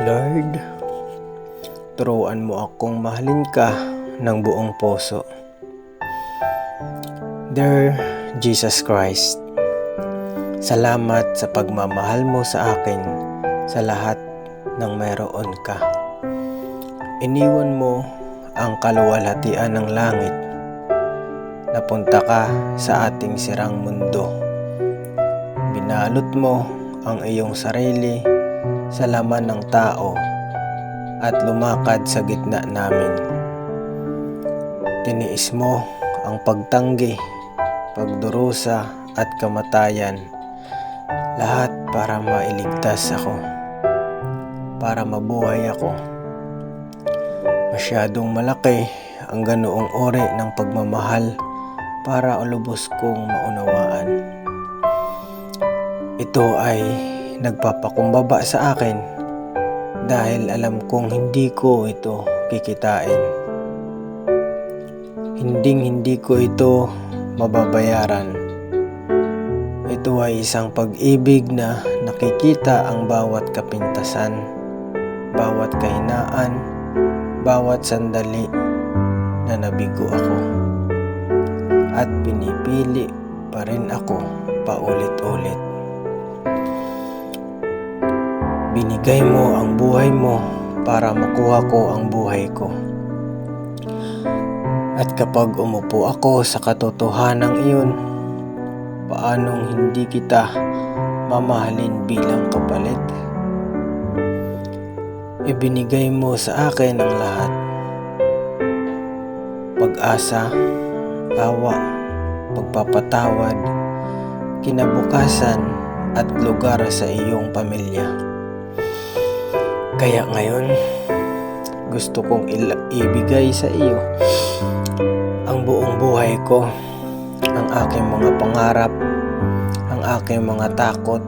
Lord, turuan mo akong mahalin ka ng buong puso. Dear Jesus Christ, salamat sa pagmamahal mo sa akin sa lahat ng mayroon ka. Iniwan mo ang kaluwalhatian ng langit. Napunta ka sa ating sirang mundo. Binalot mo ang iyong sarili sa laman ng tao at lumakad sa gitna namin. Tiniis mo ang pagtanggi, pagdurusa at kamatayan, lahat para mailigtas ako, para mabuhay ako. Masyadong malaki ang ganoong uri ng pagmamahal para ulubos kong maunawaan. Ito ay nagpapakumbaba sa akin dahil alam kong hindi ko ito kikitain. Hinding hindi ko ito mababayaran. Ito ay isang pag-ibig na nakikita ang bawat kapintasan, bawat kahinaan, bawat sandali na nabigo ako. At pinipili pa rin ako paulit-ulit. Binigay mo ang buhay mo para makuha ko ang buhay ko. At kapag umupo ako sa katotohanan iyon, paanong hindi kita mamahalin bilang kapalit? Ibinigay mo sa akin ang lahat. Pag-asa, awa, pagpapatawad, kinabukasan at lugar sa iyong pamilya. Kaya ngayon, gusto kong ibigay sa iyo ang buong buhay ko, ang aking mga pangarap, ang aking mga takot,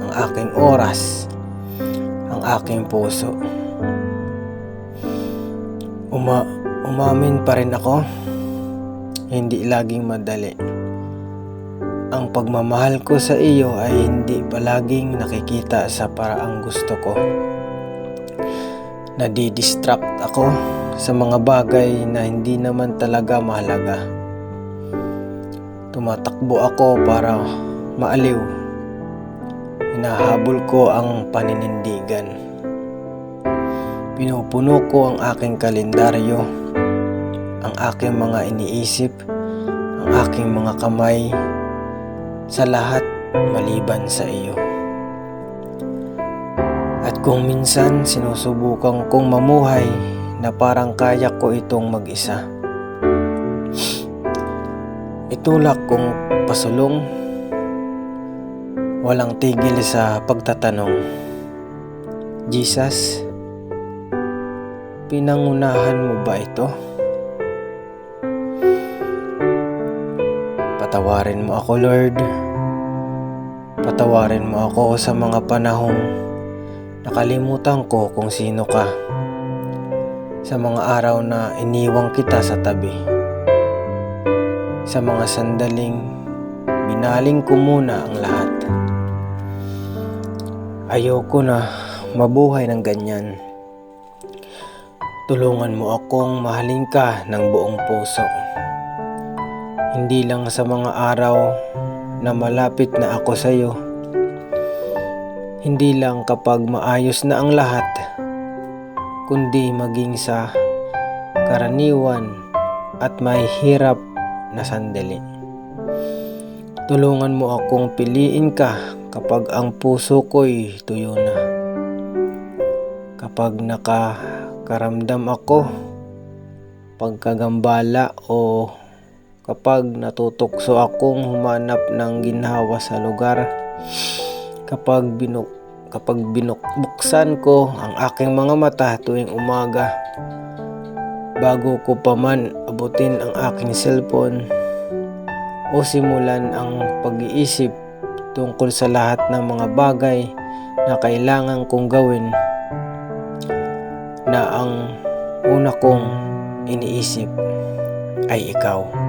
ang aking oras, ang aking puso. Uma umamin pa rin ako, hindi laging madali. Ang pagmamahal ko sa iyo ay hindi palaging nakikita sa paraang gusto ko. Nadidistract ako sa mga bagay na hindi naman talaga mahalaga. Tumatakbo ako para maaliw. Hinahabol ko ang paninindigan. Pinupuno ko ang aking kalendaryo, ang aking mga iniisip, ang aking mga kamay, sa lahat maliban sa iyo. At kung minsan sinusubukan kong mamuhay na parang kaya ko itong mag-isa. Itulak kong pasulong, walang tigil sa pagtatanong. Jesus, pinangunahan mo ba ito? Patawarin mo ako, Lord. Patawarin mo ako sa mga panahong nakalimutan ko kung sino ka. Sa mga araw na iniwang kita sa tabi. Sa mga sandaling binaling ko muna ang lahat. Ayoko na mabuhay ng ganyan. Tulungan mo akong mahalin ka ng buong puso. Hindi lang sa mga araw na malapit na ako sa iyo. Hindi lang kapag maayos na ang lahat, kundi maging sa karaniwan at may hirap na sandali. Tulungan mo akong piliin ka kapag ang puso ko'y tuyo na. Kapag nakakaramdam ako, pagkagambala o kapag natutokso akong humanap ng ginhawa sa lugar, kapag binuk kapag binukbuksan ko ang aking mga mata tuwing umaga, bago ko pa man abutin ang aking cellphone o simulan ang pag-iisip tungkol sa lahat ng mga bagay na kailangan kong gawin na ang una kong iniisip ay ikaw.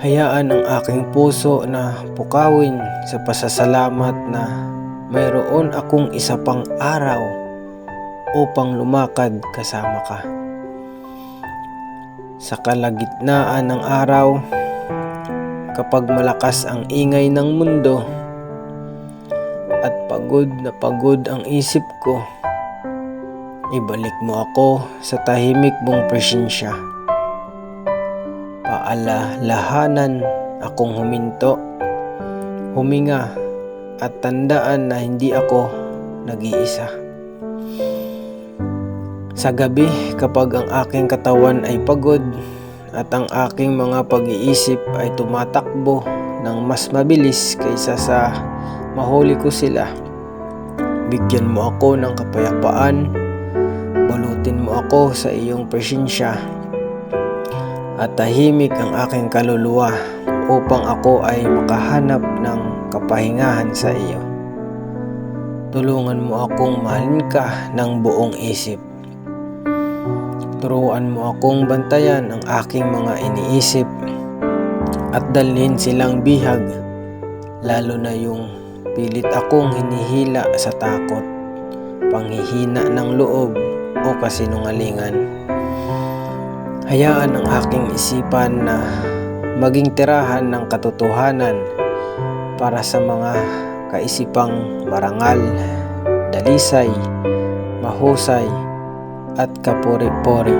Hayaan ang aking puso na pukawin sa pasasalamat na mayroon akong isa pang araw upang lumakad kasama ka. Sa kalagitnaan ng araw, kapag malakas ang ingay ng mundo at pagod na pagod ang isip ko, ibalik mo ako sa tahimik mong presensya. Paalalahanan akong huminto, huminga at tandaan na hindi ako nag-iisa. Sa gabi kapag ang aking katawan ay pagod at ang aking mga pag-iisip ay tumatakbo ng mas mabilis kaysa sa mahuli ko sila. Bigyan mo ako ng kapayapaan, balutin mo ako sa iyong presensya at tahimik ang aking kaluluwa upang ako ay makahanap ng kapahingahan sa iyo. Tulungan mo akong mahalin ka ng buong isip. Turuan mo akong bantayan ang aking mga iniisip at dalhin silang bihag lalo na yung pilit akong hinihila sa takot, panghihina ng loob o kasinungalingan. Hayaan ang aking isipan na maging tirahan ng katotohanan para sa mga kaisipang marangal, dalisay, mahusay, at kapuri-pori.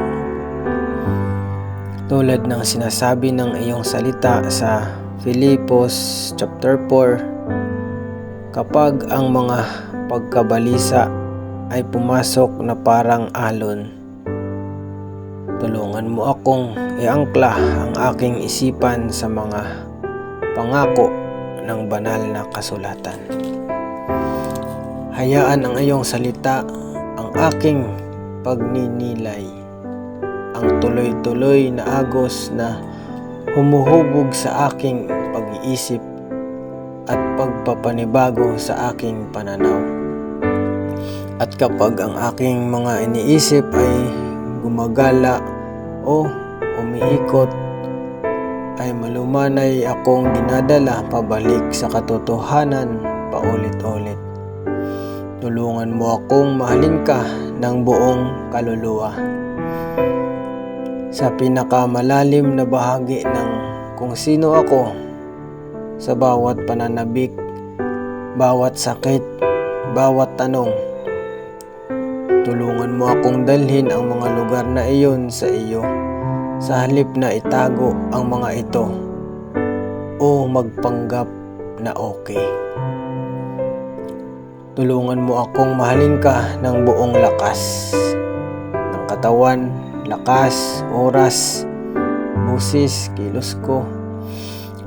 Tulad ng sinasabi ng iyong salita sa Filipos chapter 4, kapag ang mga pagkabalisa ay pumasok na parang alon, Tulungan mo akong iangkla ang aking isipan sa mga pangako ng banal na kasulatan. Hayaan ang iyong salita ang aking pagninilay, ang tuloy-tuloy na agos na humuhubog sa aking pag-iisip at pagpapanibago sa aking pananaw. At kapag ang aking mga iniisip ay gumagala o umiikot ay malumanay akong dinadala pabalik sa katotohanan paulit-ulit. Tulungan mo akong mahalin ka ng buong kaluluwa. Sa pinakamalalim na bahagi ng kung sino ako sa bawat pananabik, bawat sakit, bawat tanong, Tulungan mo akong dalhin ang mga lugar na iyon sa iyo sa halip na itago ang mga ito o magpanggap na okay. Tulungan mo akong mahalin ka ng buong lakas ng katawan, lakas, oras, busis, kilos ko.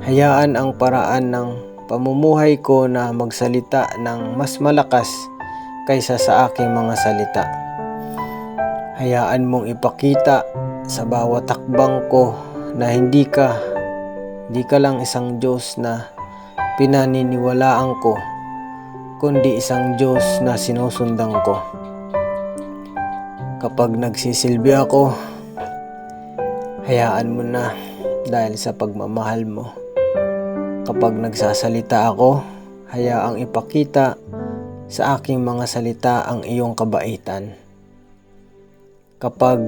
Hayaan ang paraan ng pamumuhay ko na magsalita ng mas malakas kaysa sa aking mga salita. Hayaan mong ipakita sa bawat takbang ko na hindi ka, hindi ka lang isang Diyos na pinaniniwalaan ko, kundi isang Diyos na sinusundan ko. Kapag nagsisilbi ako, hayaan mo na dahil sa pagmamahal mo. Kapag nagsasalita ako, hayaang ipakita sa aking mga salita ang iyong kabaitan. Kapag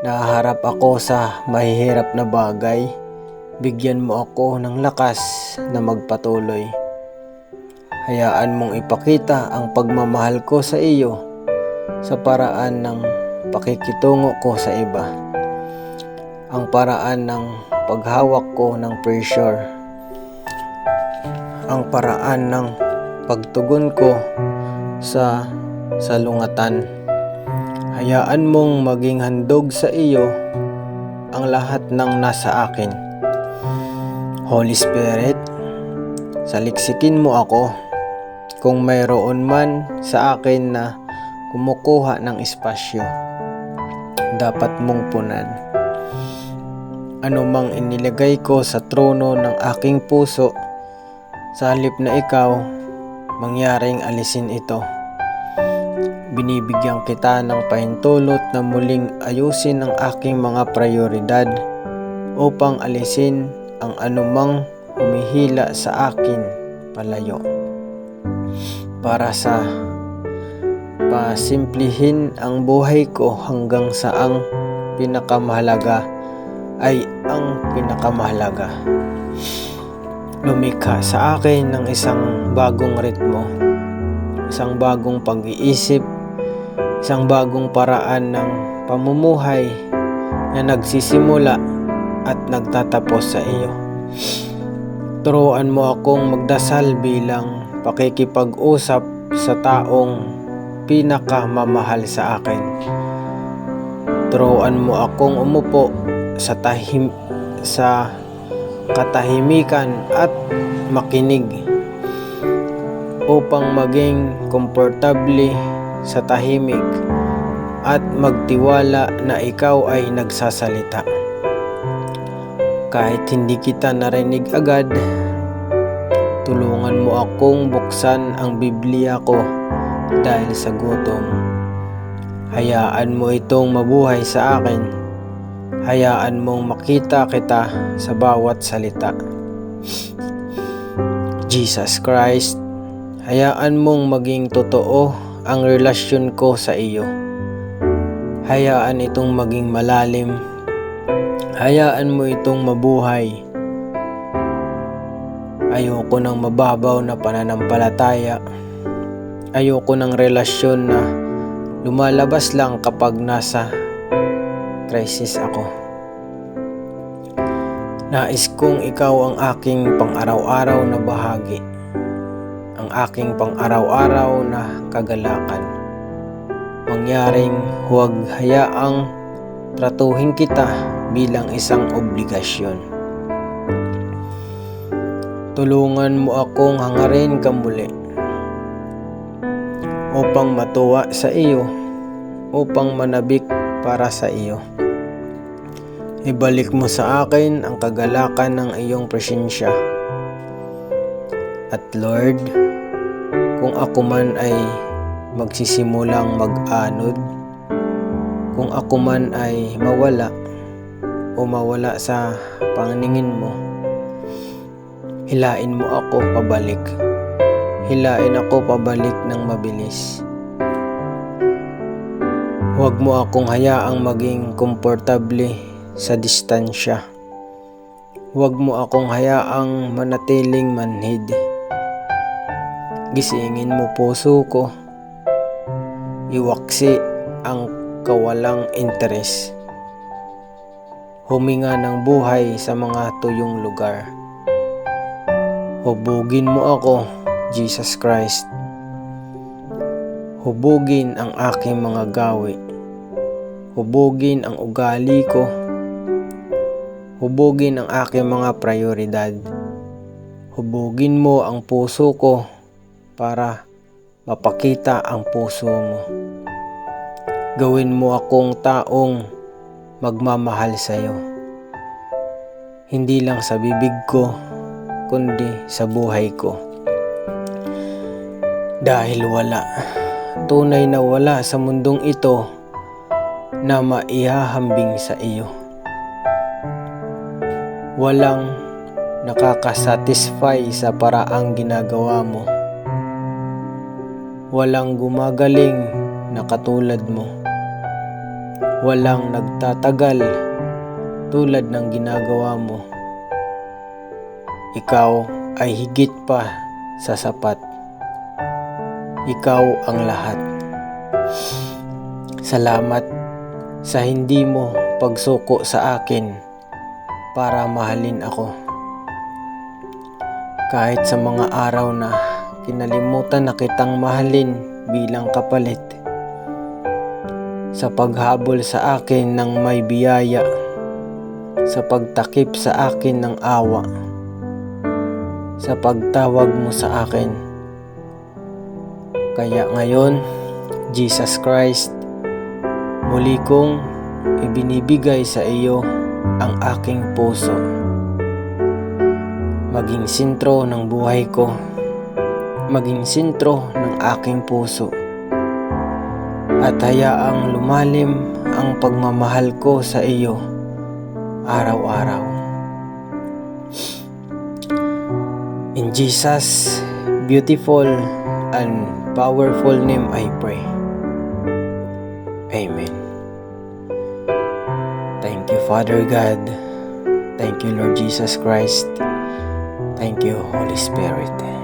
nahaharap ako sa mahihirap na bagay, bigyan mo ako ng lakas na magpatuloy. Hayaan mong ipakita ang pagmamahal ko sa iyo sa paraan ng pakikitungo ko sa iba. Ang paraan ng paghawak ko ng pressure. Ang paraan ng pagtugon ko sa salungatan. Hayaan mong maging handog sa iyo ang lahat ng nasa akin. Holy Spirit, saliksikin mo ako kung mayroon man sa akin na kumukuha ng espasyo. Dapat mong punan. Ano mang inilagay ko sa trono ng aking puso, sa halip na ikaw mangyaring alisin ito. Binibigyan kita ng pahintulot na muling ayusin ang aking mga prioridad upang alisin ang anumang humihila sa akin palayo. Para sa pasimplihin ang buhay ko hanggang sa ang pinakamahalaga ay ang pinakamahalaga. Lumikha sa akin ng isang bagong ritmo, isang bagong pag-iisip, isang bagong paraan ng pamumuhay na nagsisimula at nagtatapos sa iyo. Turuan mo akong magdasal bilang pakikipag-usap sa taong pinakamamahal sa akin. Turuan mo akong umupo sa tahim sa katahimikan at makinig upang maging komportable sa tahimik at magtiwala na ikaw ay nagsasalita. Kahit hindi kita narinig agad, tulungan mo akong buksan ang Biblia ko dahil sa gutom. Hayaan mo itong mabuhay sa akin. Hayaan mong makita kita sa bawat salita. Jesus Christ, hayaan mong maging totoo ang relasyon ko sa iyo. Hayaan itong maging malalim. Hayaan mo itong mabuhay. Ayoko ng mababaw na pananampalataya. Ayoko ng relasyon na lumalabas lang kapag nasa crisis ako. Nais kong ikaw ang aking pang-araw-araw na bahagi. Ang aking pang-araw-araw na kagalakan. Mangyaring huwag hayaang tratuhin kita bilang isang obligasyon. Tulungan mo akong hangarin ka muli upang matuwa sa iyo, upang manabik para sa iyo. Ibalik mo sa akin ang kagalakan ng iyong presensya. At Lord, kung ako man ay magsisimulang mag-anod, kung ako man ay mawala o mawala sa paningin mo, hilain mo ako pabalik. Hilain ako pabalik ng mabilis. Huwag mo akong hayaang maging komportable sa distansya. Huwag mo akong hayaang manatiling manhid. Gisingin mo puso ko. Iwaksi ang kawalang interes. Huminga ng buhay sa mga tuyong lugar. Hubugin mo ako, Jesus Christ. Hubugin ang aking mga gawi. Hubugin ang ugali ko. Hubugin ang aking mga prioridad. Hubugin mo ang puso ko para mapakita ang puso mo. Gawin mo akong taong magmamahal sa iyo. Hindi lang sa bibig ko, kundi sa buhay ko. Dahil wala, tunay na wala sa mundong ito na maihahambing sa iyo. Walang nakakasatisfy sa paraang ginagawa mo. Walang gumagaling na katulad mo. Walang nagtatagal tulad ng ginagawa mo. Ikaw ay higit pa sa sapat. Ikaw ang lahat. Salamat sa hindi mo pagsuko sa akin para mahalin ako. Kahit sa mga araw na kinalimutan na kitang mahalin bilang kapalit. Sa paghabol sa akin ng may biyaya. Sa pagtakip sa akin ng awa. Sa pagtawag mo sa akin. Kaya ngayon, Jesus Christ, muli kong ibinibigay sa iyo ang aking puso. Maging sintro ng buhay ko. Maging sintro ng aking puso. At hayaang lumalim ang pagmamahal ko sa iyo araw-araw. In Jesus' beautiful and powerful name I pray. Amen. Father God. Thank you, Lord Jesus Christ. Thank you, Holy Spirit.